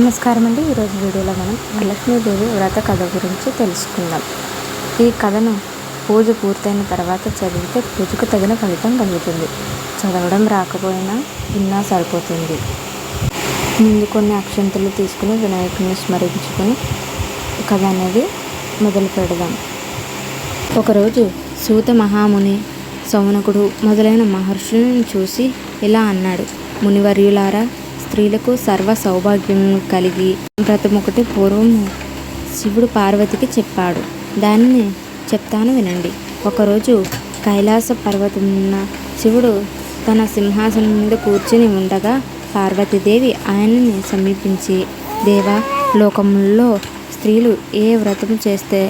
నమస్కారం అండి. ఈరోజు వీడియోలో మనం లక్ష్మీదేవి వ్రత కథ గురించి తెలుసుకుందాం. ఈ కథను పూజ పూర్తయిన తర్వాత చదివితే పూజకు తగిన ఫలితం కలుగుతుంది. చదవడం రాకపోయినా విన్నా సరిపోతుంది. ముందు కొన్ని అక్షంతలు తీసుకుని వినాయకుని స్మరించుకొని కథ అనేది మొదలు పెడదాం. ఒకరోజు సూత మహాముని సౌనకుడు మొదలైన మహర్షులను చూసి ఇలా అన్నాడు. మునివర్యులారా స్త్రీలకు సర్వ సౌభాగ్యం కలిగి వ్రతమొకటి పూర్వం శివుడు పార్వతికి చెప్పాడు. దాన్ని చెప్తాను వినండి. ఒకరోజు కైలాస పర్వతమున్న శివుడు తన సింహాసనం మీద కూర్చుని ఉండగా పార్వతీదేవి ఆయనని సమీపించి దేవా లోకముల్లో స్త్రీలు ఏ వ్రతం చేస్తే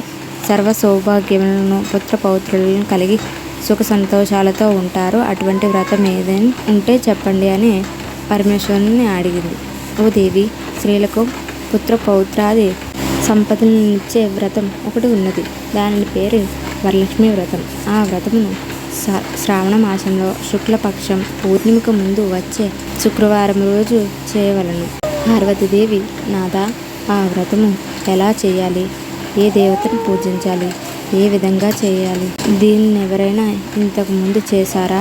సర్వ సౌభాగ్యములను పుత్ర పౌత్రులను కలిగి సుఖ సంతోషాలతో ఉంటారో అటువంటి వ్రతం ఏదైనా ఉంటే చెప్పండి అని పరమేశ్వరుని అడిగింది ఓ దేవి స్త్రీలకు పుత్ర పౌత్రాది సంపదలను ఇచ్చే వ్రతం ఒకటి ఉన్నది. దాని పేరు వరలక్ష్మి వ్రతం. ఆ వ్రతమును శ్రావణ మాసంలో శుక్లపక్షం పూర్ణిమకు ముందు వచ్చే శుక్రవారం రోజు చేయవలను. పార్వతీదేవి నాదా ఆ వ్రతము ఎలా చేయాలి? ఏ దేవతను పూజించాలి? ఏ విధంగా చేయాలి? దీన్ని ఎవరైనా ఇంతకుముందు చేశారా?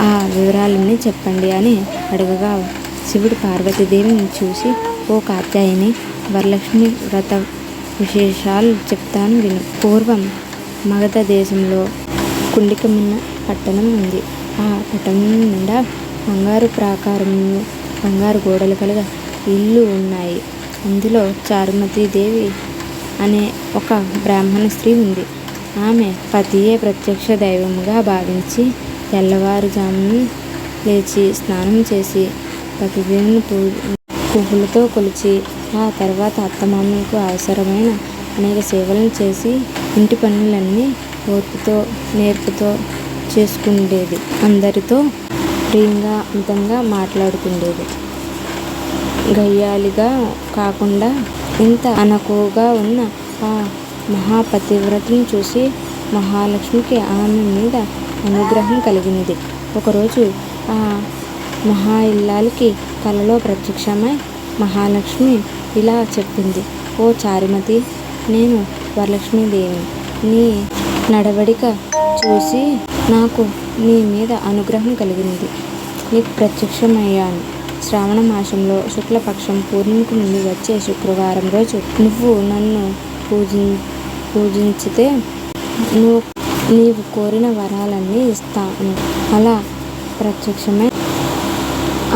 ఆ వివరాలన్నీ చెప్పండి అని అడగగా శివుడు పార్వతీదేవిని చూసి ఓ కాత్యాయని వరలక్ష్మి వ్రత విశేషాలు చెప్తాను విను. పూర్వం మగధ దేశంలో కుండికమిన్న పట్టణం ఉంది. ఆ పట్టణం నిండా బంగారు ప్రాకారము బంగారు గోడలు కలగ ఇల్లు ఉన్నాయి. అందులో చారుమతి దేవి అనే ఒక బ్రాహ్మణ స్త్రీ ఉంది. ఆమె పతియే ప్రత్యక్ష దైవముగా భావించి తెల్లవారుజామున లేచి స్నానం చేసి పతిదేవుని పూ పువ్వులతో కొలిచి ఆ తర్వాత అత్తమామలకు అవసరమైన అనేక సేవలను చేసి ఇంటి పనులన్నీ ఓర్పుతో నేర్పుతో చేసుకుండేది. అందరితో ప్రియంగా అంతంగా మాట్లాడుతుండేది గయ్యాలిగా కాకుండా ఇంత అనకువగా ఉన్న ఆ మహాపతివ్రతను చూసి మహాలక్ష్మికి ఆమె మీద అనుగ్రహం కలిగింది ఒకరోజు ఆ మహా ఇల్లాలకి కలలో ప్రత్యక్షమై మహాలక్ష్మి ఇలా చెప్పింది. ఓ చారుమతి నేను వరలక్ష్మీదేవి నీ నడవడిక చూసి నాకు నీ మీద అనుగ్రహం కలిగింది నీకు ప్రత్యక్షమయ్యాను. శ్రావణ మాసంలో శుక్లపక్షం పూర్ణిమకు ముందు వచ్చే శుక్రవారం రోజు నువ్వు నన్ను పూజి పూజించితే నువ్వు నీవు కోరిన వరాలన్నీ ఇస్తాను. అలా ప్రత్యక్షమై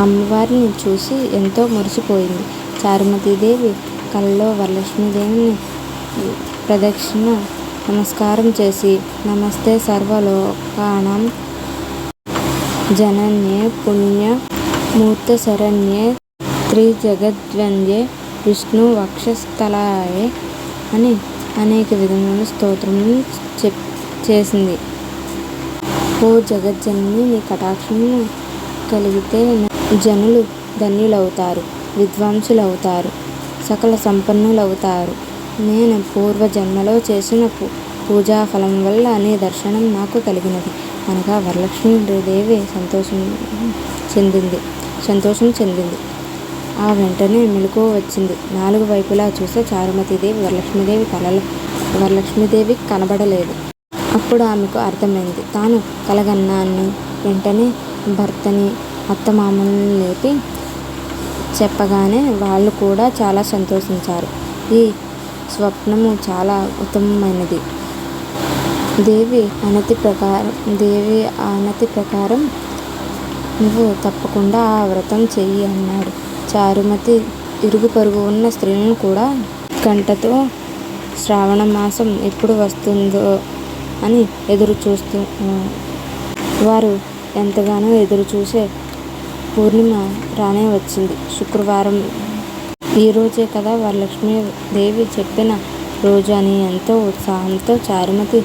అమ్మవారిని చూసి ఎంతో మురిసిపోయింది. చారుమతీదేవి కళ్ళలో వరలక్ష్మీదేవిని ప్రదక్షిణ నమస్కారం చేసి నమస్తే సర్వలోకానం. జనన్యే పుణ్య మూర్త శరణ్యే త్రిజగద్వంద్యే విష్ణు వక్షస్థలాయే అని అనేక విధమైన స్తోత్రములు చెప్ చేసింది. ఓ జగజ్జనని నీ కటాక్షము కలిగితే జనులు ధన్యులవుతారు విద్వాంసులవుతారు సకల సంపన్నులవుతారు. నేను పూర్వజన్మలో చేసిన పూ పూజా ఫలం వల్ల అనే దర్శనం నాకు కలిగినది. అనగా వరలక్ష్మీదేవి సంతోషం చెందింది సంతోషం చెందింది. ఆ వెంటనే మెలకువ వచ్చింది. నాలుగు వైపులా చూస్తే చారుమతిదేవి వరలక్ష్మీదేవి కలలో వరలక్ష్మీదేవి కనబడలేదు. అప్పుడు ఆమెకు అర్థమైంది. తాను కలగన్నాన్ని వెంటనే భర్తని అత్తమామల్ని లేపి చెప్పగానే వాళ్ళు కూడా చాలా సంతోషించారు. ఈ స్వప్నము చాలా ఉత్తమమైనది. దేవి అనతి ప్రకారం దేవి అనతి ప్రకారం నువ్వు తప్పకుండా ఆ వ్రతం చెయ్యి అన్నాడు. చారుమతి ఇరుగు పొరుగు ఉన్న స్త్రీలను కూడా గంటతో శ్రావణ మాసం ఎప్పుడు వస్తుందో అని ఎదురు చూస్తూ వారు ఎంతగానో ఎదురు చూసే పూర్ణిమ రానే వచ్చింది. శుక్రవారం ఈరోజే కదా వరలక్ష్మి దేవి చెప్పిన రోజు అని ఎంతో ఉత్సాహంతో చారుమతి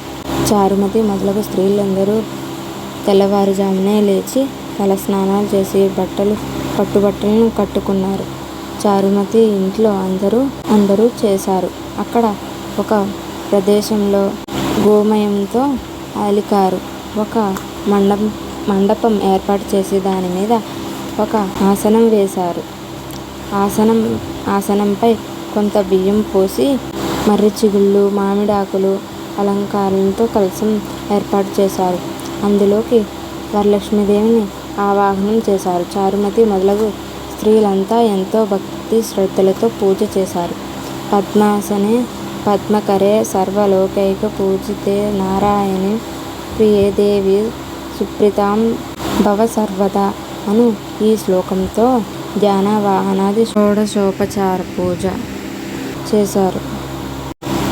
చారుమతి మొదలగు స్త్రీలందరూ తెల్లవారుజామునే లేచి తల స్నానాలు చేసి బట్టలు పట్టుబట్టలను కట్టుకున్నారు. చారుమతి ఇంట్లో అందరూ అందరూ చేశారు. అక్కడ ఒక ప్రదేశంలో గోమయంతో అలికారు ఒక మండపం మండపం ఏర్పాటు చేసి దాని మీద ఒక ఆసనం వేశారు ఆసనం ఆసనంపై కొంత బియ్యం పోసి మర్రి చిగుళ్ళు మామిడాకులు అలంకారంతో కలసం ఏర్పాటు చేశారు. అందులోకి వరలక్ష్మీదేవిని ఆవాహనం చేశారు. చారుమతి మొదలగు స్త్రీలంతా ఎంతో భక్తి శ్రద్ధలతో పూజ చేశారు. పద్మాసనే పద్మకరే సర్వలోకైక పూజితే నారాయణి ప్రియదేవి సుప్రీతాం భవ సర్వదా అను ఈ శ్లోకంతో ధ్యానావాహనాది షోడశోపచార పూజ చేశారు.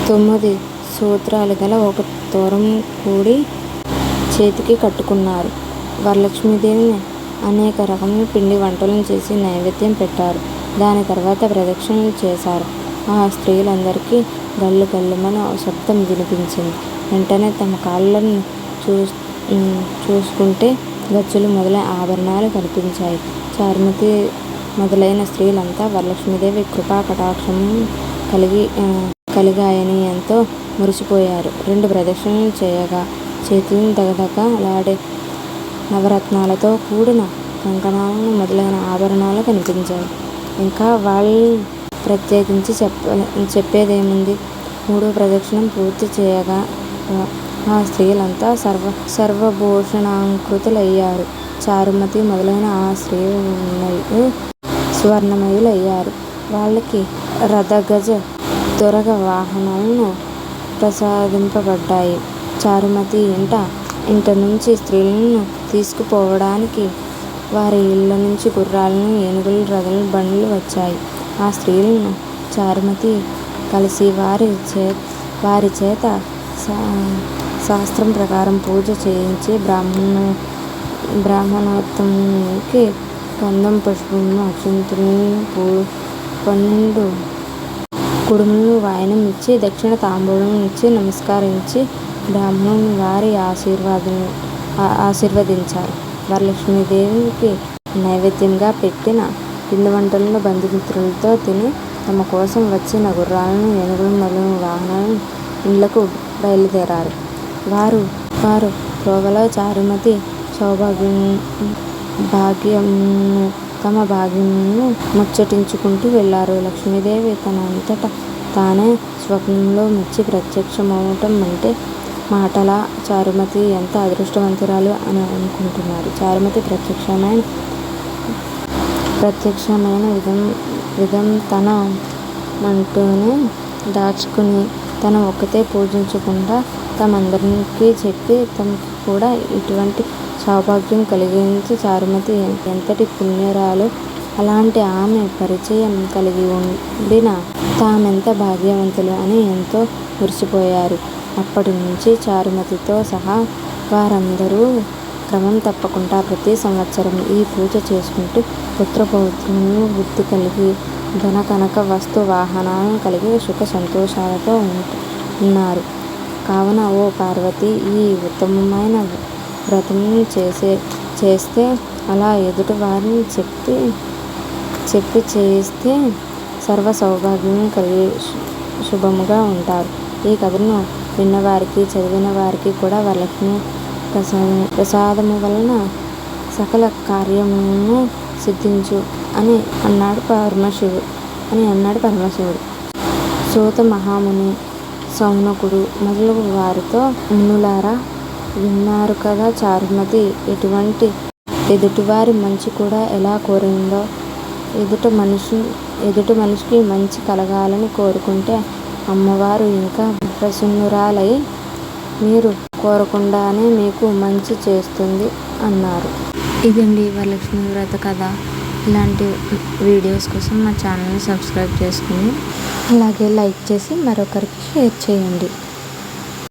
తొమ్మిది సూత్రాలు గల ఒక తోరం కూడి చేతికి కట్టుకున్నారు. వరలక్ష్మీదేవిని అనేక రకముల పిండి వంటలను చేసి నైవేద్యం పెట్టారు. దాని తర్వాత ప్రదక్షిణలు చేశారు. ఆ స్త్రీలందరికీ గల్లు గల్లుమని శబ్దం వినిపించింది. వెంటనే తమ కాళ్ళను చూస్ చూసుకుంటే గచ్చులు మొదలైన ఆభరణాలు కనిపించాయి. చారుమతి మొదలైన స్త్రీలంతా వరలక్ష్మీదేవి కృపా కటాక్షం కలిగి కలిగాయని ఎంతో మురిసిపోయారు. రెండు ప్రదక్షిణలు చేయగా చేతులను దగదగ లాడే నవరత్నాలతో కూడిన కంకణాలు మొదలైన ఆభరణాలు కనిపించాయి. ఇంకా వాళ్ళ ప్రత్యేకించి చెప్ప చెప్పేదేముంది? మూడో ప్రదక్షిణ పూర్తి చేయగా ఆ స్త్రీలంతా సర్వ సర్వభూషణాంకృతులయ్యారు చారుమతి మొదలైన ఆ స్త్రీలు స్వర్ణమయులయ్యారు. వాళ్ళకి రథగజ దొరగ వాహనాలను ప్రసాదింపబడ్డాయి. చారుమతి ఇంట ఇంట నుంచి స్త్రీలను తీసుకుపోవడానికి వారి ఇళ్ళ నుంచి గుర్రాలను ఏనుగులు, రథలు బండ్లు వచ్చాయి. ఆ స్త్రీలను చారుమతి కలిసి వారి చే వారి వారిచేత శాస్త్రం ప్రకారం పూజ చేయించి బ్రాహ్మణోత్తమునికి గంధం, పుష్పములు, పూ పన్నెండు కుడుములు వాయనం ఇచ్చి దక్షిణ తాంబూలం ఇచ్చి నమస్కరించి బ్రాహ్మణుని వారి ఆశీర్వాదం ఆశీర్వదించారు. వరలక్ష్మీదేవికి నైవేద్యంగా పెట్టిన పిండి వంటలను బంధుమిత్రులతో తిని తమ కోసం వచ్చిన గుర్రాలను ఏనుగులు మరియు వాహనాలను ఇండ్లకు బయలుదేరారు. వారు వారు త్రోవలో చారుమతి సౌభాగ్యమును తమ భాగ్యంను ముచ్చటించుకుంటూ వెళ్ళారు. లక్ష్మీదేవి తనంతట తానే స్వప్నంలో మెచ్చి ప్రత్యక్షమవటం అంటే మాటలా? చారుమతి ఎంత అదృష్టవంతురాలు అని అనుకుంటున్నారు? చారుమతి ప్రత్యక్షమైన ప్రత్యక్షమైన విధం తన మంటూనే దాచుకుని తను ఒక్కతే పూజించకుండా తమందరికీ చెప్పి తమకి కూడా ఇటువంటి సౌభాగ్యం కలిగించి చారుమతి ఎంతటి పుణ్యరాలు అలాంటి ఆమె పరిచయం కలిగి ఉండిన తామెంత భాగ్యవంతులు అని ఎంతో మురిసిపోయారు. అప్పటినుంచి చారుమతితో సహా వారందరూ క్రమం తప్పకుండా ప్రతి సంవత్సరం ఈ పూజ చేసుకుంటూ పుత్రపౌత్రులను వృద్ధి కలిగి ధన కనక వస్తు వాహనాలను కలిగి సుఖ సంతోషాలతో ఉన్నారు. కావున ఓ పార్వతి ఈ ఉత్తమమైన వ్రతమును చేస్తే అలా ఎదుటి వారికి చెప్పి చేస్తే సర్వ సౌభాగ్యం కలిగి శుభముగా ఉంటారు. ఈ కథను విన్నవారికి చదివిన వారికి కూడా వాళ్ళకి ప్రసాదం ప్రసాదము వలన సకల కార్యములను సిద్ధించు అని అన్నాడు పరమశివుడు. అని అన్నాడు పరమశివుడు సూత మహాముని, సౌనకుడు మొదలగు వారితో మునులారా విన్నారు కదా చారుమతి ఎటువంటి ఎదుటివారి మంచి కూడా ఎలా కోరిందో. ఎదుట మనిషి ఎదుటి మనిషికి మంచి కలగాలని కోరుకుంటే అమ్మవారు ఇంకా ప్రసన్నురాలై మీరు కోరకుండానే మీకు మంచి చేస్తుంది అన్నారు. ఇదండి వరలక్ష్మీ వ్రత కథ. ఇలాంటి వీడియోస్ కోసం మా ఛానల్ని సబ్స్క్రైబ్ చేసుకుని అలాగే లైక్ చేసి మరొకరికి షేర్ చేయండి.